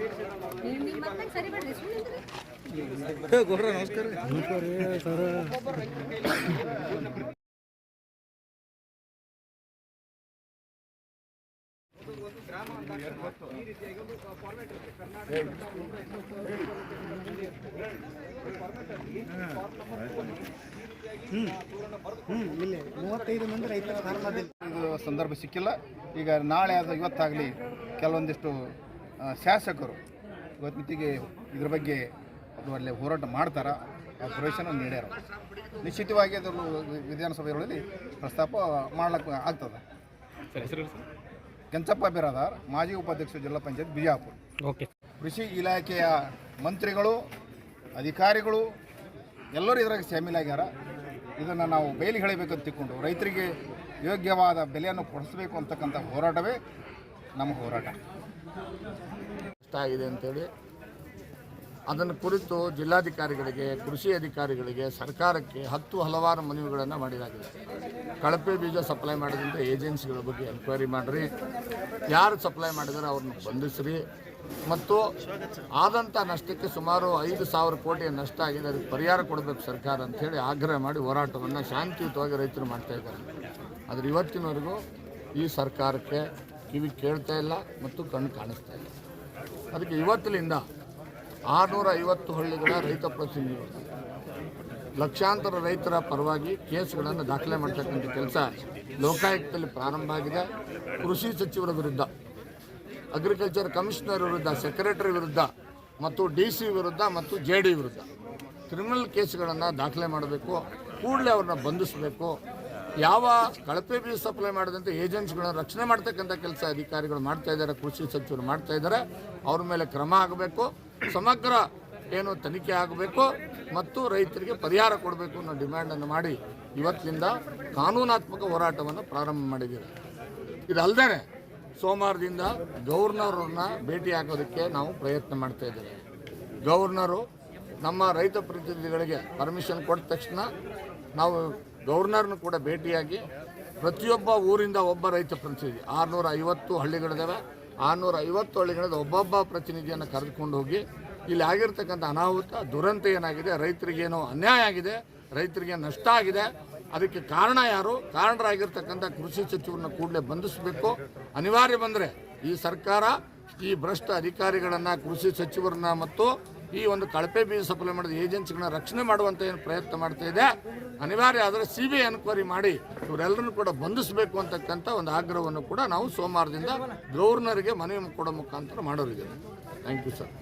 ನಮಸ್ಕಾರ ಮೂವತ್ತೈದು ಮಂದಿ ರೈತರ ಸಂದರ್ಭ ಸಿಕ್ಕಿಲ್ಲ. ಈಗ ನಾಳೆ ಅದು ಇವತ್ತಾಗಲಿ ಕೆಲವೊಂದಿಷ್ಟು ಶಾಸಕರು ಇವತ್ತು ಮಿತಿಗೆ ಇದ್ರ ಬಗ್ಗೆ ಅದು ಅಲ್ಲಿ ಹೋರಾಟ ಮಾಡ್ತಾರ. ಆ ಪ್ರವೇಶನ ನೀಡ್ಯಾರ. ನಿಶ್ಚಿತವಾಗಿ ಅದನ್ನು ವಿಧಾನಸಭೆಗಳಲ್ಲಿ ಪ್ರಸ್ತಾಪ ಮಾಡ್ಲಿಕ್ಕೆ ಆಗ್ತದೆ. ಕೆಂಚಪ್ಪ ಬಿರಾದಾರ್ ಮಾಜಿ ಉಪಾಧ್ಯಕ್ಷ ಜಿಲ್ಲಾ ಪಂಚಾಯತ್ ಬಿಜಾಪುರ. ಓಕೆ. ಕೃಷಿ ಇಲಾಖೆಯ ಮಂತ್ರಿಗಳು ಅಧಿಕಾರಿಗಳು ಎಲ್ಲರೂ ಇದ್ರಾಗ ಶಾಮೀಲಾಗ್ಯಾರ ಇದನ್ನು ನಾವು ಬಯಲಿಗೆ ಹೇಳಬೇಕಂತ ತಿಳ್ಕೊಂಡು ರೈತರಿಗೆ ಯೋಗ್ಯವಾದ ಬೆಲೆಯನ್ನು ಕೊಡಿಸಬೇಕು ಅಂತಕ್ಕಂಥ ಹೋರಾಟವೇ ನಮ್ಮ ಹೋರಾಟ. ಇಷ್ಟ ಆಗಿದೆ ಅಂತೇಳಿ ಅದನ್ನು ಕುರಿತು ಜಿಲ್ಲಾಧಿಕಾರಿಗಳಿಗೆ, ಕೃಷಿ ಅಧಿಕಾರಿಗಳಿಗೆ, ಸರ್ಕಾರಕ್ಕೆ ಹತ್ತು ಹಲವಾರು ಮನವಿಗಳನ್ನು ಮಾಡಿದಾಗಿದೆ. ಕಳಪೆ ಬೀಜ ಸಪ್ಲೈ ಮಾಡಿದಂಥ ಏಜೆನ್ಸಿಗಳ ಬಗ್ಗೆ ಎನ್ಕ್ವೈರಿ ಮಾಡಿರಿ. ಯಾರು ಸಪ್ಲೈ ಮಾಡಿದರೆ ಅವ್ರನ್ನ ಬಂಧಿಸ್ರಿ. ಮತ್ತು ಆದಂಥ ನಷ್ಟಕ್ಕೆ ಸುಮಾರು ಐದು ಸಾವಿರ ಕೋಟಿ ನಷ್ಟ ಆಗಿದೆ, ಅದಕ್ಕೆ ಪರಿಹಾರ ಕೊಡಬೇಕು ಸರ್ಕಾರ ಅಂಥೇಳಿ ಆಗ್ರಹ ಮಾಡಿ ಹೋರಾಟವನ್ನು ಶಾಂತಿಯುತವಾಗಿ ರೈತರು ಮಾಡ್ತಾಯಿದ್ದಾರೆ ಆದರೆ ಇವತ್ತಿನವರೆಗೂ ಈ ಸರ್ಕಾರಕ್ಕೆ ಕಿವಿ ಕೇಳ್ತಾ ಇಲ್ಲ ಮತ್ತು ಕಣ್ಣು ಕಾಣಿಸ್ತಾ ಇಲ್ಲ. ಅದಕ್ಕೆ ಇವತ್ತಿನಿಂದ ಆರುನೂರ ಐವತ್ತು ಹಳ್ಳಿಗಳ ರೈತ ಪ್ರತಿನಿಧಿಗಳು, ಲಕ್ಷಾಂತರ ರೈತರ ಪರವಾಗಿ ಕೇಸ್ಗಳನ್ನು ದಾಖಲೆ ಮಾಡ್ತಕ್ಕಂಥ ಕೆಲಸ ಲೋಕಾಯುಕ್ತದಲ್ಲಿ ಪ್ರಾರಂಭ ಆಗಿದೆ. ಕೃಷಿ ಸಚಿವರ ವಿರುದ್ಧ ಅಗ್ರಿಕಲ್ಚರ್ ಕಮಿಷನರ್ ವಿರುದ್ಧ ಸೆಕ್ರೆಟರಿ ವಿರುದ್ಧ ಮತ್ತು ಡಿ ಸಿ ವಿರುದ್ಧ ಮತ್ತು ಜೆ ಡಿ ವಿರುದ್ಧ ಕ್ರಿಮಿನಲ್ ಕೇಸ್ಗಳನ್ನು ದಾಖಲೆ ಮಾಡಬೇಕು, ಕೂಡಲೇ ಅವ್ರನ್ನ ಬಂಧಿಸಬೇಕು. ಯಾವ ಕಳಪೆ ಬೀಜ ಸಪ್ಲೈ ಮಾಡಿದಂಥ ಏಜೆನ್ಸಿಗಳನ್ನು ರಕ್ಷಣೆ ಮಾಡ್ತಕ್ಕಂಥ ಕೆಲಸ ಅಧಿಕಾರಿಗಳು ಮಾಡ್ತಾ ಇದ್ದಾರೆ, ಕೃಷಿ ಸಚಿವರು ಮಾಡ್ತಾ ಇದ್ದಾರೆ. ಅವ್ರ ಮೇಲೆ ಕ್ರಮ ಆಗಬೇಕು ಸಮಗ್ರ ಏನು ತನಿಖೆ ಆಗಬೇಕು ಮತ್ತು ರೈತರಿಗೆ ಪರಿಹಾರ ಕೊಡಬೇಕು ಅನ್ನೋ ಡಿಮ್ಯಾಂಡನ್ನು ಮಾಡಿ ಇವತ್ತಿನಿಂದ ಕಾನೂನಾತ್ಮಕ ಹೋರಾಟವನ್ನು ಪ್ರಾರಂಭ ಮಾಡಿದ್ದೀವಿ. ಇದಲ್ಲದೆ ಸೋಮವಾರದಿಂದ ಗವರ್ನರನ್ನು ಭೇಟಿ ಹಾಕೋದಕ್ಕೆ ನಾವು ಪ್ರಯತ್ನ ಮಾಡ್ತಾ ಇದ್ದೇವೆ. ಗವರ್ನರು ನಮ್ಮ ರೈತ ಪ್ರತಿನಿಧಿಗಳಿಗೆ ಪರ್ಮಿಷನ್ ಕೊಟ್ಟ ತಕ್ಷಣ ನಾವು ಗವರ್ನರ್ನ ಕೂಡ ಭೇಟಿಯಾಗಿ ಪ್ರತಿಯೊಬ್ಬ ಊರಿಂದ ಒಬ್ಬ ರೈತ ಪ್ರತಿನಿಧಿ. ಆರುನೂರ ಐವತ್ತು ಹಳ್ಳಿಗಳಿದ್ದಾವೆ ಆರುನೂರ ಐವತ್ತು ಹಳ್ಳಿಗಳಿಂದ ಒಬ್ಬೊಬ್ಬ ಪ್ರತಿನಿಧಿಯನ್ನು ಕರೆದುಕೊಂಡು ಹೋಗಿ ಇಲ್ಲಿ ಆಗಿರ್ತಕ್ಕಂಥ ಅನಾಹುತ, ದುರಂತ ಏನಾಗಿದೆ ರೈತರಿಗೇನೋ ಅನ್ಯಾಯ ಆಗಿದೆ, ರೈತರಿಗೆ ನಷ್ಟ ಆಗಿದೆ, ಅದಕ್ಕೆ ಕಾರಣ ಯಾರು? ಕಾರಣರಾಗಿರ್ತಕ್ಕಂಥ ಕೃಷಿ ಸಚಿವರನ್ನ ಕೂಡಲೇ ಬಂಧಿಸಬೇಕು. ಅನಿವಾರ್ಯ ಬಂದರೆ ಈ ಸರ್ಕಾರ ಈ ಭ್ರಷ್ಟ ಅಧಿಕಾರಿಗಳನ್ನು, ಕೃಷಿ ಸಚಿವರನ್ನ ಮತ್ತು ಈ ಒಂದು ಕಳಪೆ ಬೀಜ ಸಪ್ಲೈ ಮಾಡಿದ ಏಜೆನ್ಸಿಗಳನ್ನ ರಕ್ಷಣೆ ಮಾಡುವಂಥ ಏನು ಪ್ರಯತ್ನ ಮಾಡ್ತಾ ಇದೆ. ಅನಿವಾರ್ಯ ಆದರೆ ಸಿ ಬಿ ಎನ್ಕ್ವೈರಿ ಮಾಡಿ ಇವರೆಲ್ಲರನ್ನು ಕೂಡ ಬಂಧಿಸಬೇಕು ಅಂತಕ್ಕಂಥ ಒಂದು ಆಗ್ರಹವನ್ನು ಕೂಡ ನಾವು ಸೋಮವಾರದಿಂದ ಗವರ್ನರ್ಗೆ ಮನವಿ ಕೊಡೋ ಮುಖಾಂತರ ಮಾಡೋರಿದ್ದೇವೆ. Thank you sir